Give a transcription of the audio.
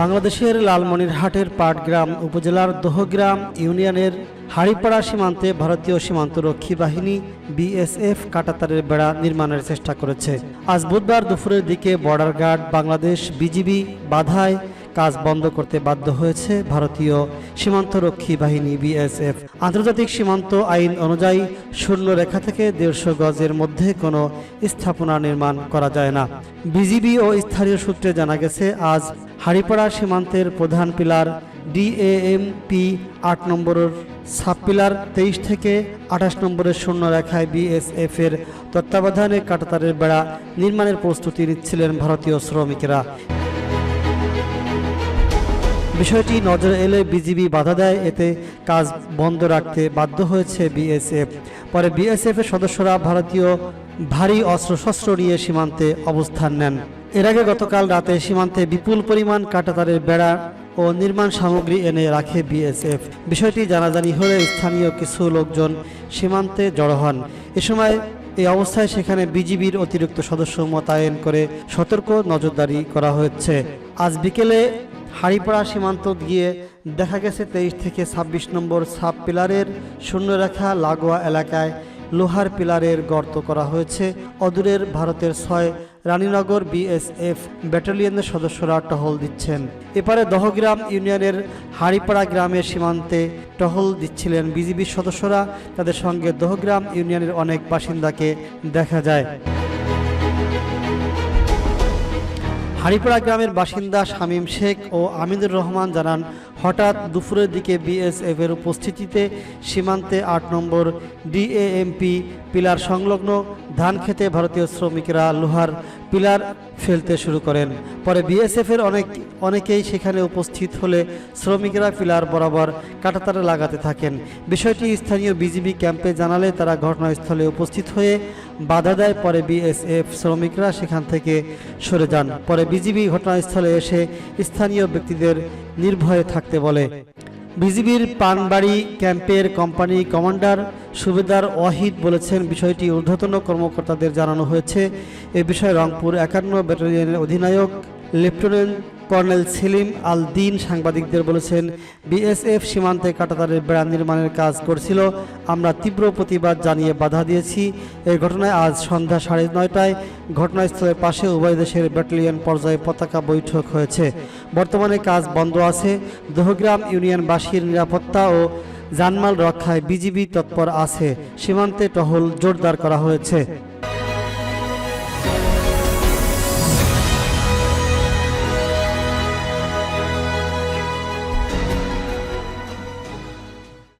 বাংলাদেশের লালমনিরহাটের পাটগ্রাম উপজেলার দোহগ্রাম ইউনিয়নের হাড়িপাড়া সীমান্তে ভারতীয় সীমান্ত রক্ষী বাহিনী বিএসএফ কাটাতারের বেড়া নির্মাণের চেষ্টা করেছে। আজ বুধবার দুপুরের দিকে বর্ডার গার্ড বাংলাদেশ বিজিবি বাধায় কাজ বন্ধ করতে বাধ্য হয়েছে ভারতীয় সীমান্তরক্ষী বাহিনী বিএসএফ। আন্তর্জাতিক সীমান্ত আইন অনুযায়ী শূন্য রেখা থেকে দেড়শো গজের মধ্যে কোনো স্থাপনা নির্মাণ করা যায় না। বিজিবি ও স্থানীয় সূত্রে জানা গেছে, আজ হাড়িপাড়া সীমান্তের প্রধান পিলার ডিএএমপি আট নম্বরের সাব পিলার তেইশ থেকে আঠাশ নম্বরের শূন্য রেখায় বিএসএফ এর তত্ত্বাবধানে কাটাতারের বেড়া নির্মাণের প্রস্তুতি নিচ্ছিলেন ভারতীয় শ্রমিকেরা। বিষয়টি নজরে এলে বিজিবি বাধা দেয়, এতে কাজ বন্ধ রাখতে বাধ্য হয়েছে বিএসএফ। পরে বিএসএফ এর সদস্যরা ভারতীয় ভারী অস্ত্রশস্ত্র নিয়ে সীমান্তে অবস্থান নেন। এর আগে গতকাল রাতে সীমান্তে বিপুল পরিমাণ কাঁটাতারের বেড়া ও নির্মাণ সামগ্রী এনে রাখে বিএসএফ। বিষয়টি জানাজানি হলে স্থানীয় কিছু লোকজন সীমান্তে জড়ো হন। এ সময় এই অবস্থায় সেখানে বিজিবির অতিরিক্ত সদস্য মোতায়েন করে সতর্ক নজরদারি করা হচ্ছে আজ বিকেলে হাড়িপাড়া সীমান্ত গিয়ে দেখা গেছে তেইশ থেকে ছাব্বিশ নম্বর সাব পিলারের শূন্যরেখা লাগোয়া এলাকায় লোহার পিলারের গর্ত করা হয়েছে। অদূরের ভারতের ছয় রানীনগর বিএসএফ ব্যাটালিয়নের সদস্যরা টহল দিচ্ছেন। এপারে দহগ্রাম ইউনিয়নের হাড়িপাড়া গ্রামের সীমান্তে টহল দিচ্ছিলেন বিজিবির সদস্যরা। তাদের সঙ্গে দহগ্রাম ইউনিয়নের অনেক বাসিন্দাকে দেখা যায়। হারিপাড়া গ্রামের বাসিন্দা শামীম শেখ ও আমিদুর রহমান জানান, হঠাৎ দুপুরের দিকে বিএসএফ এর উপস্থিতিতে সীমান্তে আট নম্বর ডিএএমপি পিলার সংলগ্ন ধান খেতে ভারতীয় শ্রমিকরা লোহার পিলার ফেলতে শুরু করেন। পরে বিএসএফ এর অনেক, অনেকেই সেখানে উপস্থিত হলে শ্রমিকরা পিলার বরাবর কাটাতারে লাগাতে থাকেন। বিষয়টি স্থানীয় বিজিবি ক্যাম্পে জানালে তারা ঘটনাস্থলে উপস্থিত হয়ে বাধা দেয়। পরে বিএসএফ শ্রমিকরা সেখান থেকে সরে যান। পরে বিজিবি ঘটনাস্থলে এসে স্থানীয় ব্যক্তিদের নির্ভয়ে থাকতে বলে। বিজিবির পানবাড়ি ক্যাম্পের কোম্পানি কমান্ডার সুবেদার ওয়াহিদ বলেছেন, বিষয়টি ঊর্ধ্বতন কর্মকর্তাদের জানানো হয়েছে। এ বিষয়ে রংপুর একান্ন ব্যাটালিয়নের অধিনায়ক, লেফটেন্যান্ট কর্নেল সেলিম আল দিন সাংবাদিকদের বলেছেন, বিএসএফ সীমান্তে কাটাতারের বেড়া নির্মাণের কাজ করছিল। আমরা তীব্র প্রতিবাদ জানিয়ে বাধা দিয়েছি। এই ঘটনায় আজ সন্ধ্যা সাড়ে নয়টায় ঘটনাস্থলের পাশে উভয় দেশের ব্যাটালিয়ন পর্যায়ে পতাকা বৈঠক হয়েছে। বর্তমানে কাজ বন্ধ আছে। দহগ্রাম ইউনিয়নবাসীর নিরাপত্তা ও জানমাল রক্ষায় বিজিবি তৎপর আছে। সীমান্তে টহল জোরদার করা হয়েছে।